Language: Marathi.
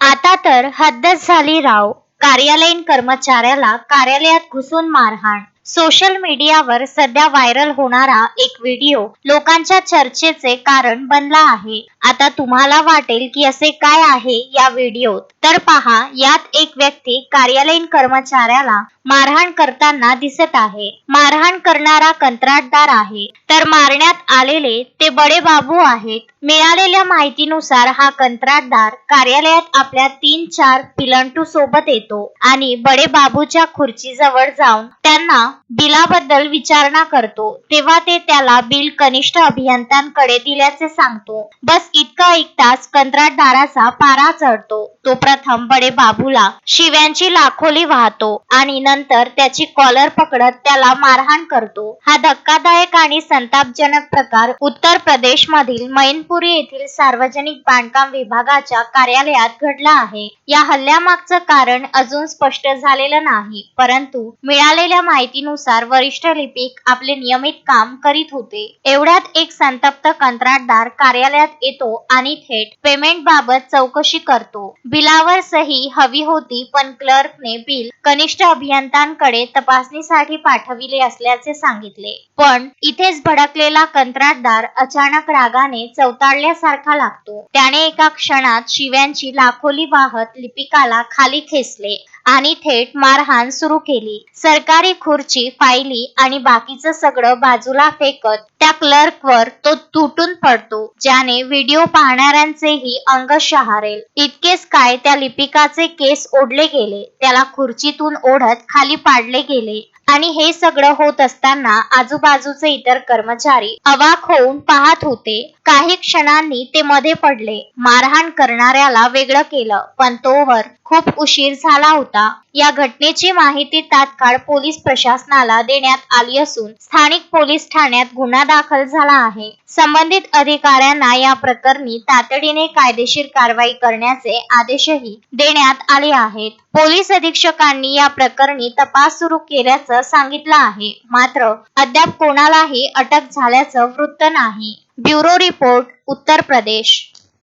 आता तर हद्दच झाली राव. कार्यालयीन कर्मचाऱ्याला कार्यालयात घुसून मारहाण. सोशल मीडियावर सध्या व्हायरल होणारा एक व्हिडिओ लोकांच्या चर्चेचे कारण बनला आहे. आता तुम्हाला वाटेल की असे काय आहे या व्हिडिओत. तर पहा यात एक व्यक्ती कार्यालयीन कर्मचाऱ्याला मारहाण करताना दिसत आहे. मारहाण करणारा कंत्राटदार आहे. तर मारण्यात आलेले ते बडे बाबू आहेत. मिळालेल्या माहितीनुसार हा कंत्राटदार कार्यालयात आपल्या तीन चार पिलंटू सोबत येतो आणि बडे बाबूच्या खुर्चीजवळ जाऊन त्यांना बिलाबद्दल विचारणा करतो तेव्हा ते त्याला बिल कनिष्ठ अभियंत्यांकडे दिल्याचे सांगतो. बस इतका ऐकताच कंत्राटदाराचा पारा चढतो. तो प्रथम बडे बाबूला शिव्यांची लाखोली वाहतो आणि नंतर त्याची कॉलर पकडत त्याला मारहाण करतो. हा धक्कादायक आणि संतापजनक प्रकार उत्तर प्रदेश मधील मैनपुरी येथील सार्वजनिक बांधकाम विभागाच्या कार्यालयात घडला आहे. या हल्ल्यामागचं कारण अजून स्पष्ट झालेलं नाही परंतु मिळालेल्या माहितीनुसार वरिष्ठ लिपिक आपले नियमित काम करीत होते. एवढ्यात एक संतप्त कंत्राटदार कार्यालयात येतो आणि थेट पेमेंट बाबत चौकशी करतो. बिलावर सही हवी होती पण क्लर्कने बिल कनिष्ठ अभियंत्यांकडे तपासणीसाठी पाठविले असल्याचे सांगितले. पण इथेच भडकलेला कंत्राटदार अचानक रागाने चवताळल्यासारखा लागतो. त्याने एका क्षणात शिव्यांची लाखोली वाहत लिपिकाला खाली खेचले. आणि थेट मारहाण सुरू केली. सरकारी खुर्ची फायली आणि बाकीचं सगळं बाजूला फेकत त्या क्लर्कवर तो तुटून पडतो ज्याने व्हिडिओ पाहणाऱ्यांचेही अंग शहारेल. इतकेच काय त्या लिपिकाचे केस ओढले गेले त्याला खुर्चीतून ओढत खाली पाडले गेले. आणि हे सगळं होत असताना आजूबाजूचे इतर कर्मचारी अवाक होऊन पाहत होते. काही क्षणांनी ते मध्ये पडले. मारहाण करणाऱ्याला वेगळं केलं. पण तोवर खूप उशीर झाला होता. या घटनेची माहिती तात्काळ पोलीस प्रशासनाला देण्यात आली असून स्थानिक पोलीस ठाण्यात गुन्हा दाखल झाला आहे. संबंधित अधिकाऱ्यांना या प्रकरणी तातडीने कायदेशीर कारवाई करण्याचे आदेशही देण्यात आले आहेत. पोलीस अधीक्षकांनी या प्रकरणी तपास सुरू केल्याचं सांगितलं आहे. मात्र अद्याप कोणालाही अटक झाल्याचं वृत्त नाही. Bureau report Uttar Pradesh.